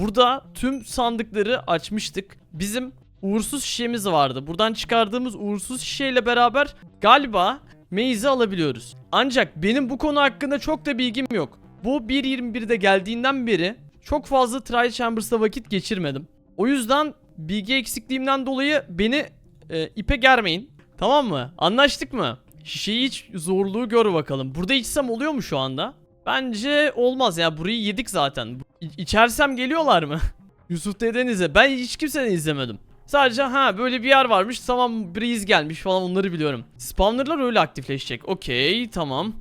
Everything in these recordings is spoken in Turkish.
Burada tüm sandıkları açmıştık. Bizim uğursuz şişemiz vardı. Buradan çıkardığımız uğursuz şişeyle beraber galiba meyze alabiliyoruz. Ancak benim bu konu hakkında çok da bilgim yok. Bu 1.21'de geldiğinden beri çok fazla Trial Chambers'ta vakit geçirmedim. O yüzden bilgi eksikliğimden dolayı beni e, ipe germeyin. Tamam mı? Anlaştık mı? Şişeyi hiç zorluğu gör bakalım. Burada içsem oluyor mu şu anda? Bence olmaz ya. Burayı yedik zaten. İ- içersem geliyorlar mı? Yusuf deden izle. Ben hiç kimseden izlemedim. Sadece ha böyle bir yer varmış. Tamam Breeze gelmiş falan onları biliyorum. Spawnerlar öyle aktifleşecek. Okey tamam.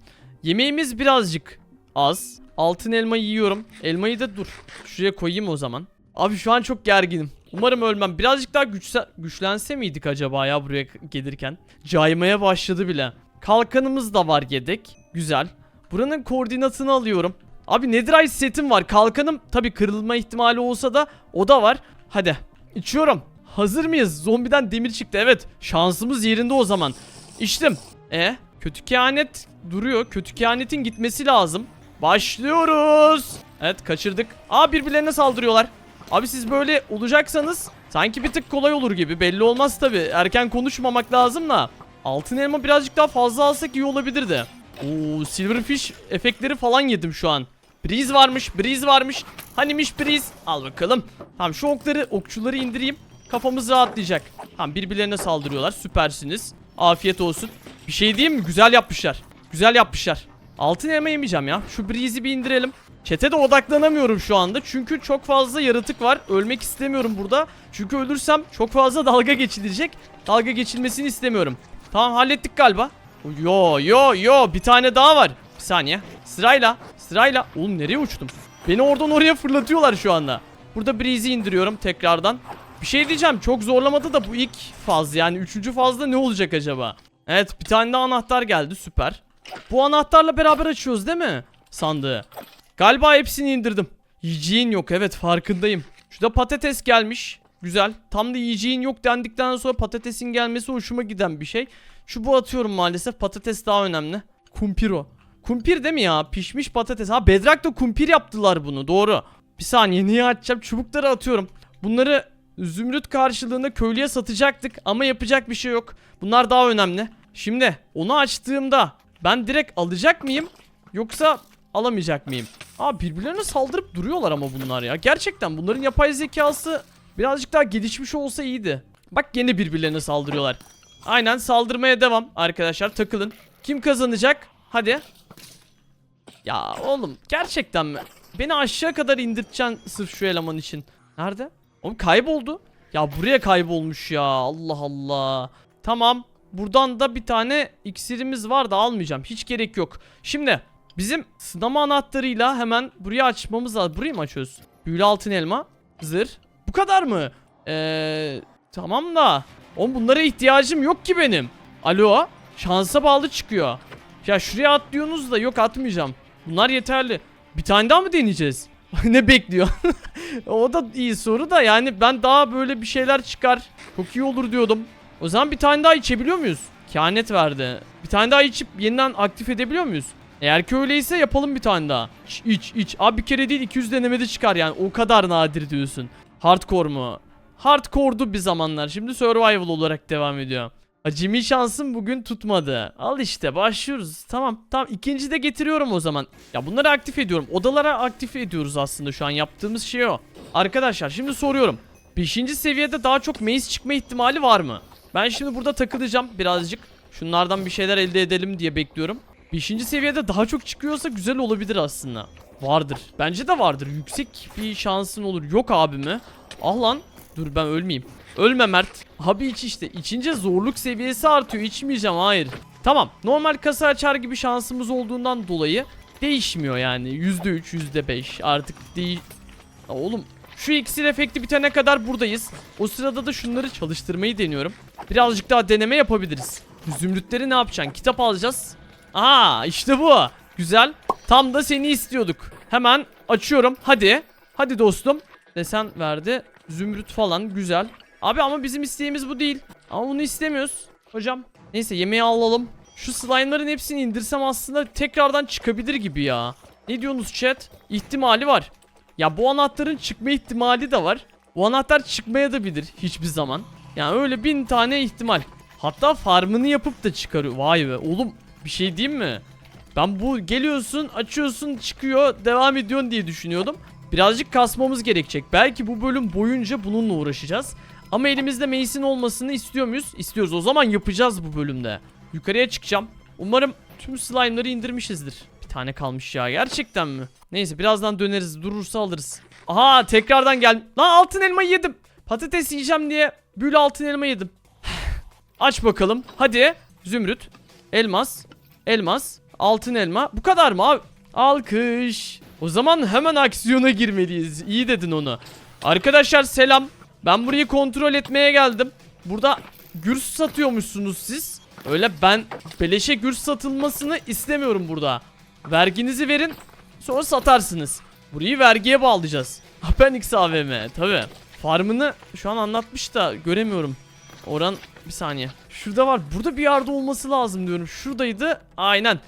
Yemeğimiz birazcık az. Altın elma yiyorum. Elmayı da dur. Şuraya koyayım o zaman. Abi şu an çok gerginim. Umarım ölmem. Birazcık daha güçse, güçlense miydik acaba ya buraya gelirken? Caymaya başladı bile. Kalkanımız da var yedek. Güzel. Buranın koordinatını alıyorum. Abi Netherite setim var. Kalkanım tabi kırılma ihtimali olsa da o da var. Hadi. İçiyorum. Hazır mıyız? Zombiden demir çıktı. Evet. Şansımız yerinde o zaman. İçtim. E kötü kehanet duruyor. Kötü kehanetin gitmesi lazım. Başlıyoruz. Evet kaçırdık. Aa birbirlerine saldırıyorlar. Abi siz böyle olacaksanız sanki bir tık kolay olur gibi. Belli olmaz tabi. Erken konuşmamak lazım da. Altın elma birazcık daha fazla alsak iyi olabilirdi. Oo silverfish efektleri falan yedim şu an. Breeze varmış, breeze varmış. Hanimiş breeze? Al bakalım. Tamam şu okları, okçuları indireyim. Kafamız rahatlayacak. Tamam birbirlerine saldırıyorlar. Süpersiniz. Afiyet olsun. Bir şey diyeyim mi? Güzel yapmışlar. Güzel yapmışlar. Altın elma yemeyeceğim ya. Şu breeze'i bir indirelim. Çete de odaklanamıyorum şu anda. Çünkü çok fazla yaratık var. Ölmek istemiyorum burada. Çünkü ölürsem çok fazla dalga geçilecek. Dalga geçilmesini istemiyorum. Tamam hallettik galiba. Yo yo yo bir tane daha var. Bir saniye. Sırayla. Sırayla. Oğlum nereye uçtum? Beni oradan oraya fırlatıyorlar şu anda. Burada Breeze'i indiriyorum tekrardan. Bir şey diyeceğim çok zorlamadı da bu ilk faz yani üçüncü fazda ne olacak acaba? Evet bir tane daha anahtar geldi süper. Bu anahtarla beraber açıyoruz değil mi? Sandığı. Galiba hepsini indirdim. Yiyeceğin yok evet farkındayım. Şurada patates gelmiş. Güzel. Tam da yiyeceğin yok dendikten sonra patatesin gelmesi hoşuma giden bir şey. Şu bu atıyorum maalesef. Patates daha önemli. Kumpiro. Kumpir değil mi ya? Pişmiş patates. Ha Bedrock'ta kumpir yaptılar bunu. Doğru. Bir saniye niye açacağım? Çubukları atıyorum. Bunları zümrüt karşılığında köylüye satacaktık ama yapacak bir şey yok. Bunlar daha önemli. Şimdi onu açtığımda ben direkt alacak mıyım? Yoksa alamayacak mıyım? Aa birbirlerine saldırıp duruyorlar ama bunlar ya. Gerçekten bunların yapay zekası birazcık daha gelişmiş olsa iyiydi. Bak gene birbirlerine saldırıyorlar. Aynen saldırmaya devam arkadaşlar takılın. Kim kazanacak? Hadi. Ya oğlum gerçekten mi? Beni aşağı kadar indirteceksin sırf şu eleman için. Nerede? Oğlum kayboldu. Ya buraya kaybolmuş ya. Allah Allah. Tamam. Buradan da bir tane iksirimiz var da almayacağım. Hiç gerek yok. Şimdi bizim sınama anahtarıyla hemen burayı açmamız lazım. Burayı mı açıyoruz? Büyülü altın elma. Zırh. Bu kadar mı? Eee tamam da. Oğlum bunlara ihtiyacım yok ki benim. Alo. Şansa bağlı çıkıyor. Ya şuraya atlıyorsunuz da yok atmayacağım. Bunlar yeterli. Bir tane daha mı deneyeceğiz? ne bekliyor? o da iyi soru da yani ben daha böyle bir şeyler çıkar. Çok iyi olur diyordum. O zaman bir tane daha içebiliyor muyuz? Kehanet verdi. Bir tane daha içip yeniden aktif edebiliyor muyuz? Eğer ki öyleyse yapalım bir tane daha. İç iç iç. Abi bir kere değil 200 denemede çıkar yani. O kadar nadir diyorsun. Hardcore mu? Hardcore'du bir zamanlar. Şimdi survival olarak devam ediyor. Acemi şansım bugün tutmadı. Al işte başlıyoruz. Tamam tamam ikinci de getiriyorum o zaman. Ya bunları aktif ediyorum. Odalara aktif ediyoruz aslında şu an yaptığımız şey o. Arkadaşlar şimdi soruyorum. 5. seviyede daha çok maze çıkma ihtimali var mı? Ben şimdi burada takılacağım birazcık. Şunlardan bir şeyler elde edelim diye bekliyorum. 5. seviyede daha çok çıkıyorsa güzel olabilir aslında. Vardır. Bence de vardır. Yüksek bir şansın olur. Yok abi mi? Ah lan. Dur ben ölmeyeyim. Ölme Mert. Abi iç işte. İçince zorluk seviyesi artıyor. İçmeyeceğim hayır. Tamam. Normal kasa açar gibi şansımız olduğundan dolayı değişmiyor yani. %3, %5 artık değil. Oğlum şu iksir efekti bitene kadar buradayız. O sırada da şunları çalıştırmayı deniyorum. Birazcık daha deneme yapabiliriz. Zümrütleri ne yapacaksın? Kitap alacağız. Aa işte bu. Güzel. Tam da seni istiyorduk. Hemen açıyorum. Hadi. Hadi dostum. Desen verdi. Zümrüt falan güzel. Abi ama bizim isteğimiz bu değil. Ama bunu istemiyoruz. Hocam. Neyse yemeği alalım. Şu slime'ların hepsini indirsem aslında tekrardan çıkabilir gibi ya. Ne diyorsunuz chat? İhtimali var. Ya bu anahtarın çıkma ihtimali de var. Bu anahtar çıkmaya da bilir hiçbir zaman. Yani öyle bin tane ihtimal. Hatta farmını yapıp da çıkarıyor. Vay be oğlum bir şey diyeyim mi? Ben bu geliyorsun açıyorsun çıkıyor devam ediyorsun diye düşünüyordum. Birazcık kasmamız gerekecek. Belki bu bölüm boyunca bununla uğraşacağız. Ama elimizde Mace'in olmasını istiyor muyuz? İstiyoruz. O zaman yapacağız bu bölümde. Yukarıya çıkacağım. Umarım tüm slime'ları indirmişizdir. Bir tane kalmış ya. Gerçekten mi? Neyse birazdan döneriz. Durursa alırız. Aha tekrardan gel. Lan altın elma yedim. Patates yiyeceğim diye büyülü altın elma yedim. Aç bakalım. Hadi. Zümrüt. Elmas. Elmas. Altın elma. Bu kadar mı abi? Alkış. O zaman hemen aksiyona girmeliyiz. İyi dedin onu. Arkadaşlar selam. Ben burayı kontrol etmeye geldim. Burada gürs satıyormuşsunuz siz. Öyle ben beleşe gürs satılmasını istemiyorum burada. Verginizi verin. Sonra satarsınız. Burayı vergiye bağlayacağız. Apenix AVM tabi. Farmını şu an anlatmış da göremiyorum. Oran bir saniye. Şurada var. Burada bir yerde olması lazım diyorum. Şuradaydı. Aynen.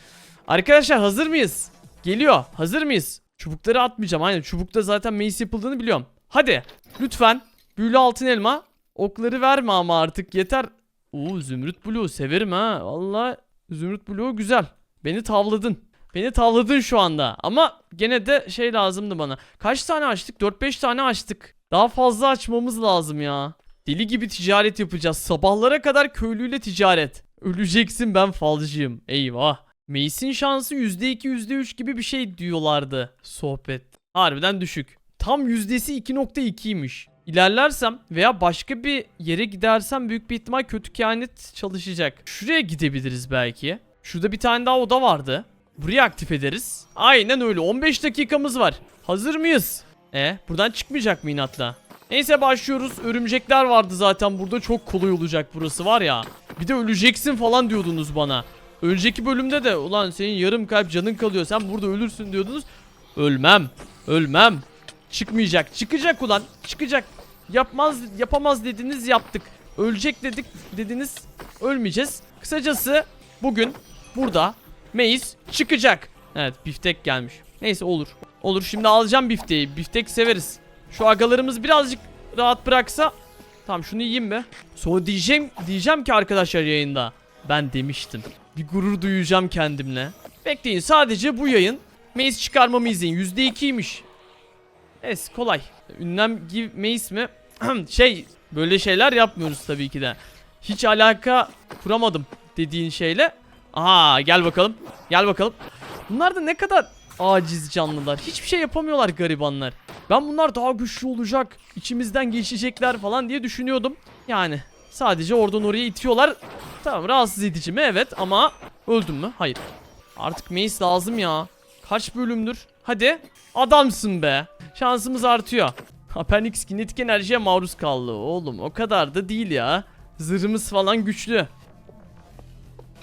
Arkadaşlar hazır mıyız? Geliyor. Hazır mıyız? Çubukları atmayacağım. Aynen. Çubukta zaten mace yapıldığını biliyorum. Hadi. Lütfen. Büyülü altın elma. Okları verme ama artık yeter. Oo Zümrüt Blue severim ha. Valla Zümrüt Blue güzel. Beni tavladın. Beni tavladın şu anda. Ama gene de şey lazımdı bana. Kaç tane açtık? 4-5 tane açtık. Daha fazla açmamız lazım ya. Deli gibi ticaret yapacağız. Sabahlara kadar köylüyle ticaret. Öleceksin ben falcıyım. Eyvah. Mace'in şansı %2 %3 gibi bir şey diyorlardı sohbet. Harbiden düşük. Tam yüzdesi 2.2'ymiş. İlerlersem veya başka bir yere gidersem büyük bir ihtimal kötü kehanet çalışacak. Şuraya gidebiliriz belki. Şurada bir tane daha oda vardı. Burayı aktif ederiz. Aynen öyle. 15 dakikamız var. Hazır mıyız? E, buradan çıkmayacak mı inatla? Neyse başlıyoruz. Örümcekler vardı zaten burada. Çok kolay olacak burası var ya. Bir de öleceksin falan diyordunuz bana. Önceki bölümde de ulan senin yarım kalp canın kalıyor. Sen burada ölürsün diyordunuz. Ölmem. Ölmem. Çıkmayacak. Çıkacak ulan. Çıkacak. Yapmaz yapamaz dediniz yaptık. Ölecek dedik dediniz ölmeyeceğiz. Kısacası bugün burada Maze çıkacak. Evet biftek gelmiş. Neyse olur. Olur şimdi alacağım bifteği. Biftek severiz. Şu agalarımız birazcık rahat bıraksa. Tamam şunu yiyeyim be. Sonra diyeceğim, diyeceğim ki arkadaşlar yayında. Ben demiştim. Bir gurur duyacağım kendimle. Bekleyin sadece bu yayın. Maze çıkarmamı izleyin. %2'ymiş. Es kolay. Ünlem give mace mi? şey böyle şeyler yapmıyoruz tabii ki de. Hiç alaka kuramadım dediğin şeyle. Aha gel bakalım. Gel bakalım. Bunlar da ne kadar aciz canlılar. Hiçbir şey yapamıyorlar garibanlar. Ben bunlar daha güçlü olacak. içimizden geçecekler falan diye düşünüyordum. Yani sadece oradan oraya itiyorlar. Tamam rahatsız edici mi? Evet ama öldüm mü? Hayır. Artık mace lazım ya. Kaç bölümdür? Hadi. Adamsın be. Şansımız artıyor. Appendix kinetik enerjiye maruz kaldı. Oğlum o kadar da değil ya. Zırhımız falan güçlü.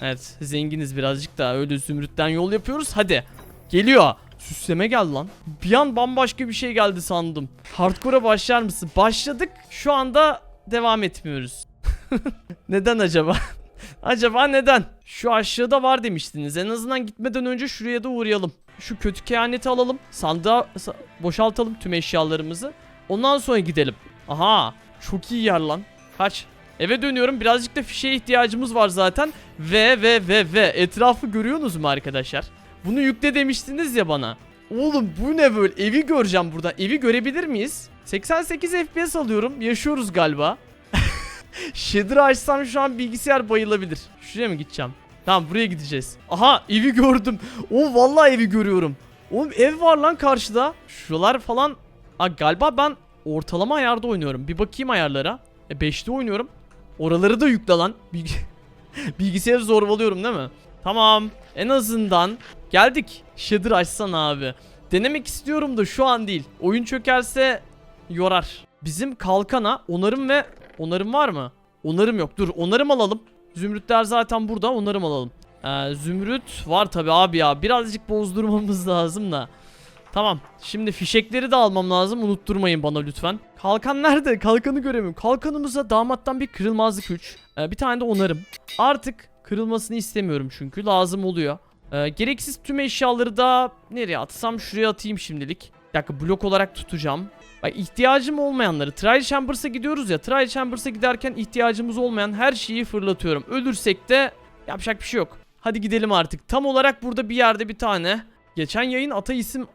Evet zenginiz birazcık daha öyle zümrütten yol yapıyoruz. Hadi. Geliyor. Süsleme geldi lan. Bir an bambaşka bir şey geldi sandım. Hardcore'a başlar mısın? Başladık. Şu anda devam etmiyoruz. neden acaba? acaba neden? Şu aşağıda var demiştiniz. En azından gitmeden önce şuraya da uğrayalım. Şu kötü kehaneti alalım. Sandığa sa- boşaltalım tüm eşyalarımızı. Ondan sonra gidelim. Aha. Çok iyi yer lan. Kaç. Eve dönüyorum. Birazcık da fişe ihtiyacımız var zaten. Ve ve ve ve etrafı görüyorsunuz mu arkadaşlar? Bunu yükle demiştiniz ya bana. Oğlum bu ne böyle? Evi göreceğim burada. Evi görebilir miyiz? 88 FPS alıyorum. Yaşıyoruz galiba. Shader'ı açsam şu an bilgisayar bayılabilir. Şuraya mı gideceğim? Tamam buraya gideceğiz. Aha evi gördüm. O vallahi evi görüyorum. Oğlum ev var lan karşıda. Şuralar falan. Aa, galiba ben ortalama ayarda oynuyorum. Bir bakayım ayarlara. E 5'te oynuyorum. Oraları da yükle lan. Bilgi Bilgisayarı zorbalıyorum değil mi? Tamam. En azından geldik. Shader açsan abi. Denemek istiyorum da şu an değil. Oyun çökerse yorar. Bizim kalkana onarım ve onarım var mı? Onarım yok. Dur onarım alalım. Zümrütler zaten burada. Onarım alalım. Ee, zümrüt var tabi abi ya. Birazcık bozdurmamız lazım da. Tamam. Şimdi fişekleri de almam lazım. Unutturmayın bana lütfen. Kalkan nerede? Kalkanı göremiyorum. Kalkanımıza damattan bir kırılmazlık 3. Ee, bir tane de onarım. Artık kırılmasını istemiyorum çünkü. Lazım oluyor. Ee, gereksiz tüm eşyaları da nereye atsam şuraya atayım şimdilik. dakika blok olarak tutacağım. Bak ihtiyacım olmayanları Trial Chambers'a gidiyoruz ya Trial Chambers'a giderken ihtiyacımız olmayan her şeyi fırlatıyorum. Ölürsek de yapacak bir şey yok. Hadi gidelim artık. Tam olarak burada bir yerde bir tane. Geçen yayın ata isim.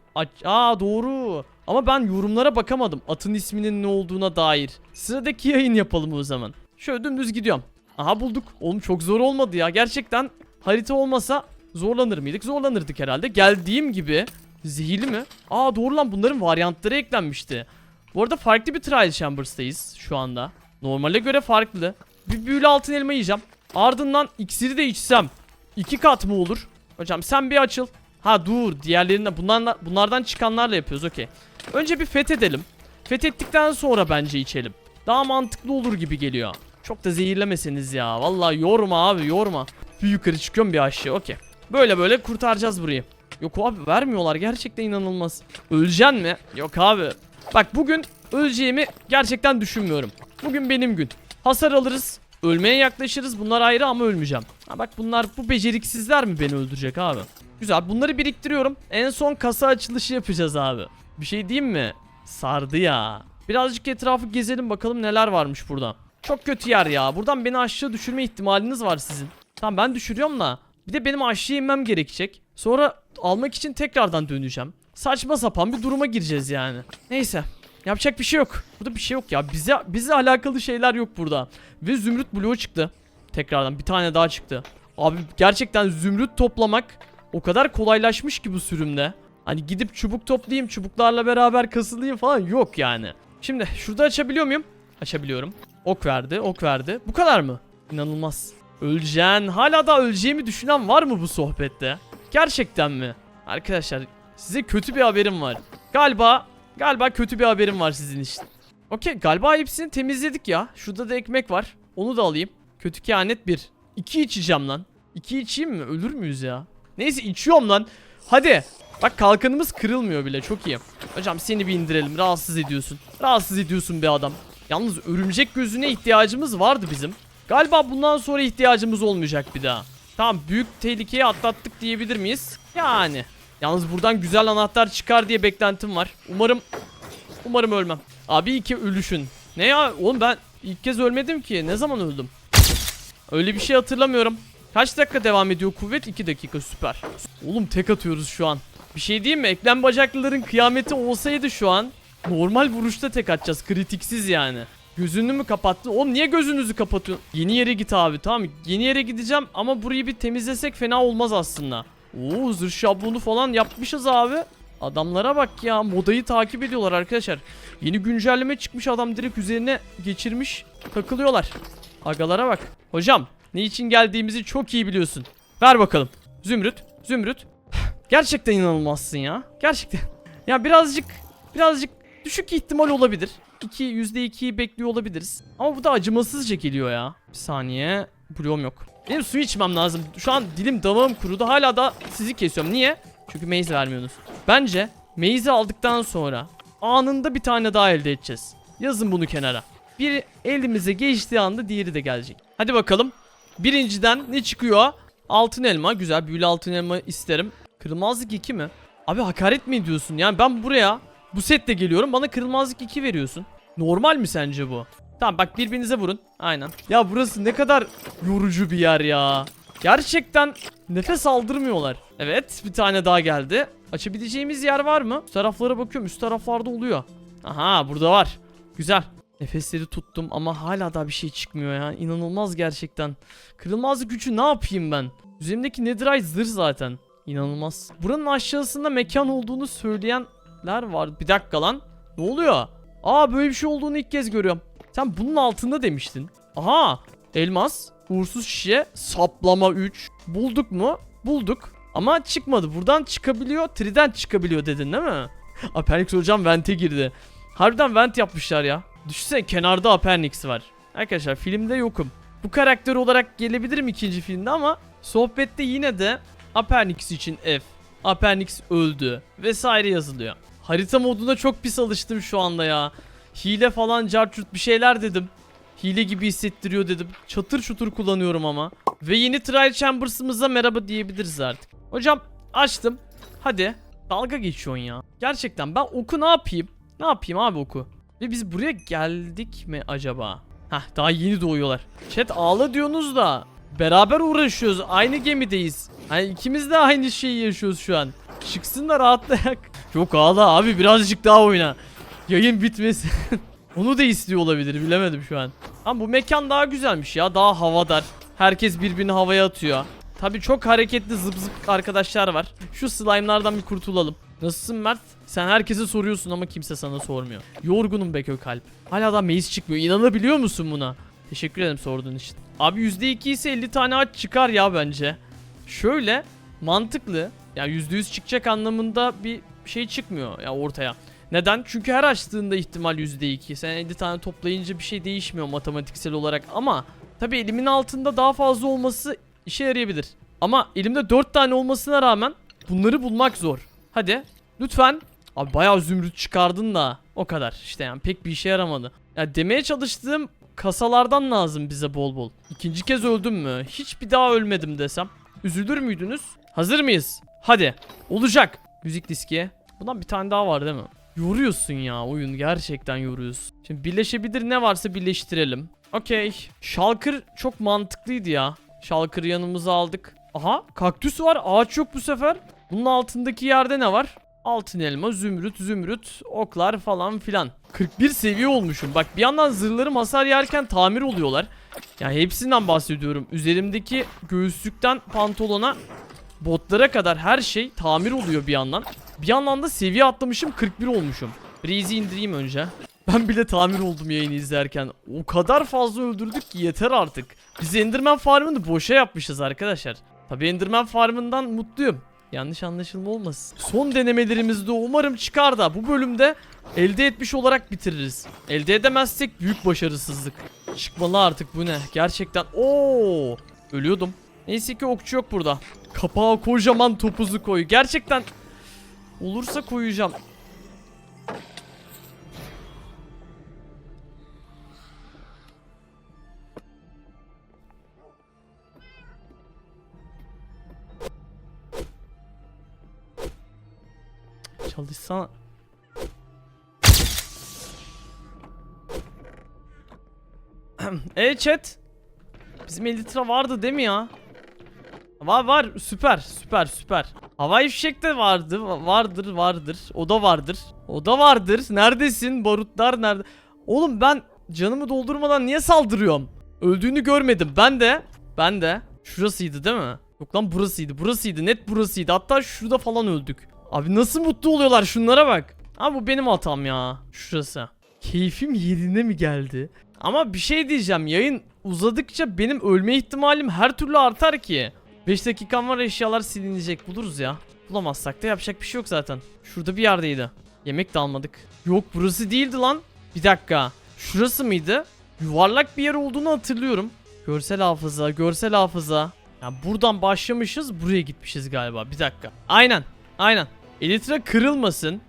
Aa doğru. Ama ben yorumlara bakamadım. Atın isminin ne olduğuna dair. Sıradaki yayın yapalım o zaman. Şöyle dümdüz gidiyorum. Aha bulduk. Oğlum çok zor olmadı ya. Gerçekten harita olmasa zorlanır mıydık? Zorlanırdık herhalde. Geldiğim gibi zehirli mi? Aa doğru lan bunların varyantları eklenmişti. Bu arada farklı bir Trial Chambers'tayız şu anda. Normale göre farklı. Bir büyülü altın elma yiyeceğim. Ardından iksiri de içsem. iki kat mı olur? Hocam sen bir açıl. Ha dur diğerlerinden bunlardan, bunlardan çıkanlarla yapıyoruz okey. Önce bir fethedelim. Fethettikten sonra bence içelim. Daha mantıklı olur gibi geliyor. Çok da zehirlemeseniz ya. Vallahi yorma abi yorma. Bir yukarı çıkıyorum bir aşağı okey. Böyle böyle kurtaracağız burayı. Yok abi vermiyorlar gerçekten inanılmaz. Öleceksin mi? Yok abi. Bak bugün öleceğimi gerçekten düşünmüyorum. Bugün benim gün. Hasar alırız. Ölmeye yaklaşırız. Bunlar ayrı ama ölmeyeceğim. Ha bak bunlar bu beceriksizler mi beni öldürecek abi? Güzel bunları biriktiriyorum. En son kasa açılışı yapacağız abi. Bir şey diyeyim mi? Sardı ya. Birazcık etrafı gezelim bakalım neler varmış burada. Çok kötü yer ya. Buradan beni aşağı düşürme ihtimaliniz var sizin. Tamam ben düşürüyorum da. Bir de benim aşağı inmem gerekecek. Sonra almak için tekrardan döneceğim. Saçma sapan bir duruma gireceğiz yani. Neyse. Yapacak bir şey yok. Burada bir şey yok ya. Bize bize alakalı şeyler yok burada. Ve zümrüt bloğu çıktı. Tekrardan bir tane daha çıktı. Abi gerçekten zümrüt toplamak o kadar kolaylaşmış ki bu sürümde. Hani gidip çubuk toplayayım, çubuklarla beraber kasılayım falan yok yani. Şimdi şurada açabiliyor muyum? Açabiliyorum. Ok verdi, ok verdi. Bu kadar mı? İnanılmaz. Öleceksin. Hala da öleceğimi düşünen var mı bu sohbette? Gerçekten mi? Arkadaşlar size kötü bir haberim var. Galiba galiba kötü bir haberim var sizin için. Okey galiba hepsini temizledik ya. Şurada da ekmek var. Onu da alayım. Kötü kehanet bir. İki içeceğim lan. İki içeyim mi? Ölür müyüz ya? Neyse içiyorum lan. Hadi. Bak kalkanımız kırılmıyor bile. Çok iyi. Hocam seni bir indirelim. Rahatsız ediyorsun. Rahatsız ediyorsun be adam. Yalnız örümcek gözüne ihtiyacımız vardı bizim. Galiba bundan sonra ihtiyacımız olmayacak bir daha. Tamam büyük tehlikeyi atlattık diyebilir miyiz? Yani. Yalnız buradan güzel anahtar çıkar diye beklentim var. Umarım umarım ölmem. Abi iyi ki ölüşün. Ne ya? Oğlum ben ilk kez ölmedim ki. Ne zaman öldüm? Öyle bir şey hatırlamıyorum. Kaç dakika devam ediyor kuvvet? 2 dakika süper. Oğlum tek atıyoruz şu an. Bir şey diyeyim mi? Eklem bacaklıların kıyameti olsaydı şu an normal vuruşta tek atacağız. Kritiksiz yani. Gözünü mü kapattın? Oğlum niye gözünüzü kapatıyorsun? Yeni yere git abi tamam. Yeni yere gideceğim ama burayı bir temizlesek fena olmaz aslında. Oo zırh şablonu falan yapmışız abi. Adamlara bak ya modayı takip ediyorlar arkadaşlar. Yeni güncelleme çıkmış adam direkt üzerine geçirmiş takılıyorlar. Agalara bak. Hocam ne için geldiğimizi çok iyi biliyorsun. Ver bakalım. Zümrüt. Zümrüt. Gerçekten inanılmazsın ya. Gerçekten. Ya birazcık birazcık düşük ihtimal olabilir. 2 %2'yi bekliyor olabiliriz. Ama bu da acımasızca geliyor ya. Bir saniye. Bloğum yok. Benim su içmem lazım. Şu an dilim damağım kurudu. Hala da sizi kesiyorum. Niye? Çünkü maize vermiyorsunuz. Bence maize aldıktan sonra anında bir tane daha elde edeceğiz. Yazın bunu kenara. Bir elimize geçtiği anda diğeri de gelecek. Hadi bakalım. Birinciden ne çıkıyor? Altın elma. Güzel büyülü altın elma isterim. Kırılmazlık 2 mi? Abi hakaret mi ediyorsun? Yani ben buraya bu setle geliyorum. Bana kırılmazlık 2 veriyorsun. Normal mi sence bu? Tamam bak birbirinize vurun. Aynen. Ya burası ne kadar yorucu bir yer ya. Gerçekten nefes aldırmıyorlar. Evet bir tane daha geldi. Açabileceğimiz yer var mı? Üst taraflara bakıyorum. Üst taraflarda oluyor. Aha burada var. Güzel. Nefesleri tuttum ama hala daha bir şey çıkmıyor ya. İnanılmaz gerçekten. Kırılmazlık gücü ne yapayım ben? Üzerimdeki netherite zırh zaten. İnanılmaz. Buranın aşağısında mekan olduğunu söyleyenler var. Bir dakika lan. Ne oluyor? Aa böyle bir şey olduğunu ilk kez görüyorum. Sen bunun altında demiştin. Aha elmas, uğursuz şişe, saplama 3. Bulduk mu? Bulduk. Ama çıkmadı. Buradan çıkabiliyor, triden çıkabiliyor dedin değil mi? Apernix hocam vente girdi. Harbiden vent yapmışlar ya. Düşünsene kenarda Apernix var. Arkadaşlar filmde yokum. Bu karakter olarak gelebilirim ikinci filmde ama sohbette yine de Apernix için F. Apernix öldü vesaire yazılıyor. Harita moduna çok pis alıştım şu anda ya. Hile falan carçurt bir şeyler dedim. Hile gibi hissettiriyor dedim. Çatır çutur kullanıyorum ama. Ve yeni Trial Chambers'ımıza merhaba diyebiliriz artık. Hocam açtım. Hadi. Dalga geçiyorsun ya. Gerçekten ben oku ne yapayım? Ne yapayım abi oku? Ve biz buraya geldik mi acaba? Hah daha yeni doğuyorlar. Chat ağla diyorsunuz da beraber uğraşıyoruz. Aynı gemideyiz. Hani ikimiz de aynı şeyi yaşıyoruz şu an. Çıksın da rahatlayak. Yok ağla abi birazcık daha oyna. Yayın bitmesin. Onu da istiyor olabilir bilemedim şu an. Ama bu mekan daha güzelmiş ya daha havadar. Herkes birbirini havaya atıyor. Tabi çok hareketli zıp zıp arkadaşlar var. Şu slime'lardan bir kurtulalım. Nasılsın Mert? Sen herkese soruyorsun ama kimse sana sormuyor. Yorgunum be kalp. Hala da meyiz çıkmıyor. İnanabiliyor musun buna? Teşekkür ederim sorduğun için. Abi %2 ise 50 tane ağaç çıkar ya bence. Şöyle mantıklı. Ya %100 çıkacak anlamında bir şey çıkmıyor ya ortaya. Neden? Çünkü her açtığında ihtimal %2. Sen 50 tane toplayınca bir şey değişmiyor matematiksel olarak ama tabii elimin altında daha fazla olması işe yarayabilir. Ama elimde 4 tane olmasına rağmen bunları bulmak zor. Hadi lütfen. Abi bayağı zümrüt çıkardın da o kadar işte yani pek bir işe yaramadı. Ya demeye çalıştığım kasalardan lazım bize bol bol. İkinci kez öldüm mü? Hiç bir daha ölmedim desem. Üzülür müydünüz? Hazır mıyız? Hadi. Olacak. Müzik diski. Bundan bir tane daha var değil mi? Yoruyorsun ya oyun gerçekten yoruyorsun. Şimdi birleşebilir ne varsa birleştirelim. Okey. Shulker çok mantıklıydı ya. Shulker'ı yanımıza aldık. Aha kaktüs var ağaç yok bu sefer. Bunun altındaki yerde ne var? Altın elma, zümrüt, zümrüt, oklar falan filan. 41 seviye olmuşum. Bak bir yandan zırhlarım hasar yerken tamir oluyorlar. Yani hepsinden bahsediyorum. Üzerimdeki göğüslükten pantolona botlara kadar her şey tamir oluyor bir yandan. Bir yandan da seviye atlamışım 41 olmuşum. Breeze'i indireyim önce. Ben bile tamir oldum yayını izlerken. O kadar fazla öldürdük ki yeter artık. Biz Enderman Farm'ını boşa yapmışız arkadaşlar. Tabii Enderman Farm'ından mutluyum. Yanlış anlaşılma olmasın. Son denemelerimizde umarım çıkar da bu bölümde elde etmiş olarak bitiririz. Elde edemezsek büyük başarısızlık. Çıkmalı artık bu ne? Gerçekten. Oo! Ölüyordum. Neyse ki okçu yok burada. Kapağa kocaman topuzu koy. Gerçekten olursa koyacağım. Çalışsana. e chat. Bizim 50 lira vardı değil mi ya? Var var süper süper süper. Havai fişek de vardı va- vardır vardır. O da vardır. O da vardır. Neredesin? Barutlar nerede? Oğlum ben canımı doldurmadan niye saldırıyorum? Öldüğünü görmedim. Ben de ben de şurasıydı değil mi? Yok lan burasıydı. Burasıydı. Net burasıydı. Hatta şurada falan öldük. Abi nasıl mutlu oluyorlar şunlara bak. Abi bu benim hatam ya. Şurası. Keyfim yerine mi geldi? Ama bir şey diyeceğim. Yayın uzadıkça benim ölme ihtimalim her türlü artar ki. 5 dakikam var eşyalar silinecek. Buluruz ya. Bulamazsak da yapacak bir şey yok zaten. Şurada bir yerdeydi. Yemek de almadık. Yok burası değildi lan. Bir dakika. Şurası mıydı? Yuvarlak bir yer olduğunu hatırlıyorum. Görsel hafıza, görsel hafıza. Ya buradan başlamışız, buraya gitmişiz galiba. Bir dakika. Aynen. Aynen. Elitra kırılmasın.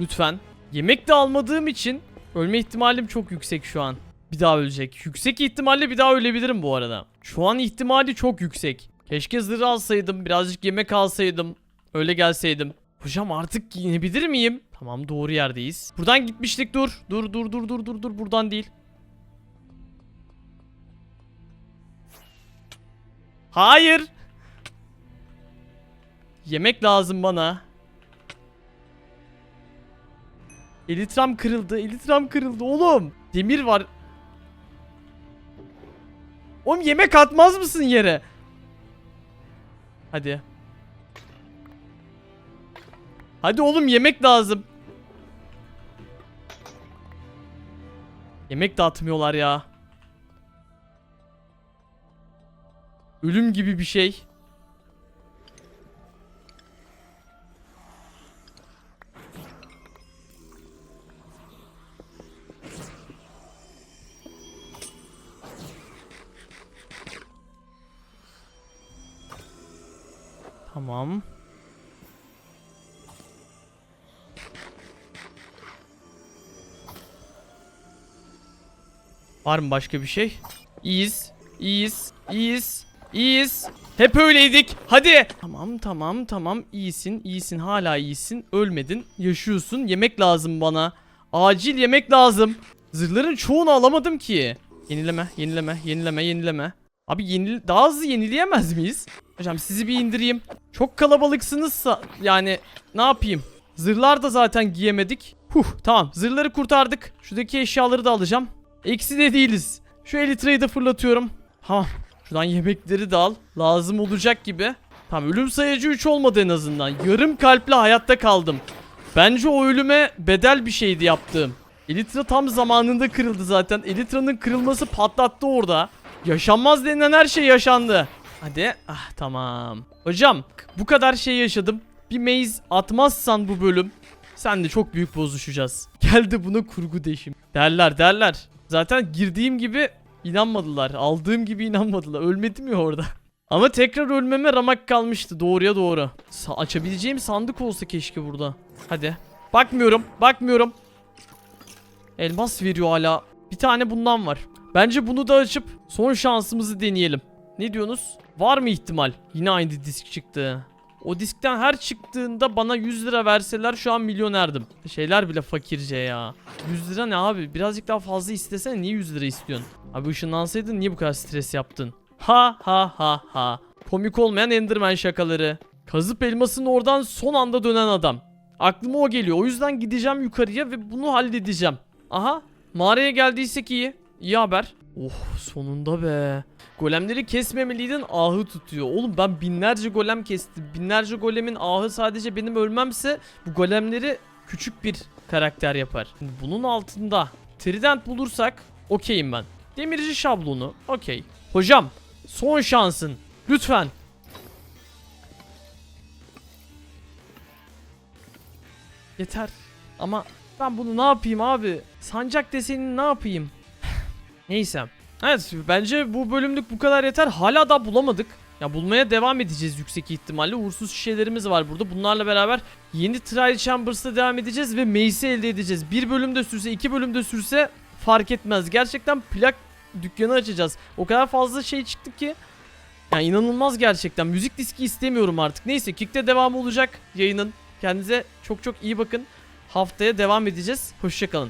Lütfen. Yemek de almadığım için ölme ihtimalim çok yüksek şu an. Bir daha ölecek. Yüksek ihtimalle bir daha ölebilirim bu arada. Şu an ihtimali çok yüksek. Keşke zırh alsaydım, birazcık yemek alsaydım. Öyle gelseydim. Hocam artık giyinebilir miyim? Tamam doğru yerdeyiz. Buradan gitmiştik dur. Dur dur dur dur dur dur buradan değil. Hayır. Yemek lazım bana. Elitram kırıldı. Elitram kırıldı oğlum. Demir var. Oğlum yemek atmaz mısın yere? Hadi. Hadi oğlum yemek lazım. Yemek dağıtmıyorlar ya. Ölüm gibi bir şey. Tamam. Var mı başka bir şey? İyiyiz. İyiyiz. İyiyiz. İyiyiz. Hep öyleydik. Hadi. Tamam tamam tamam. İyisin iyisin hala iyisin. Ölmedin. Yaşıyorsun. Yemek lazım bana. Acil yemek lazım. Zırhların çoğunu alamadım ki. Yenileme yenileme yenileme yenileme. Abi yenil daha hızlı yenileyemez miyiz? Hocam sizi bir indireyim. Çok kalabalıksınızsa yani ne yapayım? Zırhlar da zaten giyemedik. Huh tamam zırhları kurtardık. Şuradaki eşyaları da alacağım. Eksi de değiliz. Şu elitreyi de fırlatıyorum. Tamam. Şuradan yemekleri de al. Lazım olacak gibi. Tamam ölüm sayacı 3 olmadı en azından. Yarım kalple hayatta kaldım. Bence o ölüme bedel bir şeydi yaptığım. Elitra tam zamanında kırıldı zaten. Elitra'nın kırılması patlattı orada. Yaşanmaz denilen her şey yaşandı. Hadi. Ah tamam. Hocam bu kadar şey yaşadım. Bir maze atmazsan bu bölüm sen de çok büyük bozuşacağız. Geldi buna kurgu deşim. Derler derler. Zaten girdiğim gibi inanmadılar. Aldığım gibi inanmadılar. Ölmedim ya orada. Ama tekrar ölmeme ramak kalmıştı. Doğruya doğru. Sa- açabileceğim sandık olsa keşke burada. Hadi. Bakmıyorum. Bakmıyorum. Elmas veriyor hala. Bir tane bundan var. Bence bunu da açıp son şansımızı deneyelim. Ne diyorsunuz? Var mı ihtimal? Yine aynı disk çıktı. O diskten her çıktığında bana 100 lira verseler şu an milyonerdim. Şeyler bile fakirce ya. 100 lira ne abi? Birazcık daha fazla istesene niye 100 lira istiyorsun? Abi ışınlansaydın niye bu kadar stres yaptın? Ha ha ha ha. Komik olmayan Enderman şakaları. Kazıp elmasını oradan son anda dönen adam. Aklıma o geliyor. O yüzden gideceğim yukarıya ve bunu halledeceğim. Aha. Mağaraya geldiysek iyi. İyi haber. Oh sonunda be. Golemleri kesmemeliydin ahı tutuyor. Oğlum ben binlerce golem kestim. Binlerce golemin ahı sadece benim ölmemse bu golemleri küçük bir karakter yapar. Bunun altında trident bulursak okeyim ben. Demirci şablonu okey. Hocam son şansın. Lütfen. Yeter. Ama ben bunu ne yapayım abi? Sancak desenini ne yapayım? Neyse. Evet bence bu bölümlük bu kadar yeter. Hala da bulamadık. Ya bulmaya devam edeceğiz yüksek ihtimalle. Uğursuz şişelerimiz var burada. Bunlarla beraber yeni Trial Chambers'ta devam edeceğiz ve Mace'i elde edeceğiz. Bir bölümde sürse, iki bölümde sürse fark etmez. Gerçekten plak dükkanı açacağız. O kadar fazla şey çıktı ki. Yani inanılmaz gerçekten. Müzik diski istemiyorum artık. Neyse Kick'te devamı olacak yayının. Kendinize çok çok iyi bakın. Haftaya devam edeceğiz. Hoşçakalın.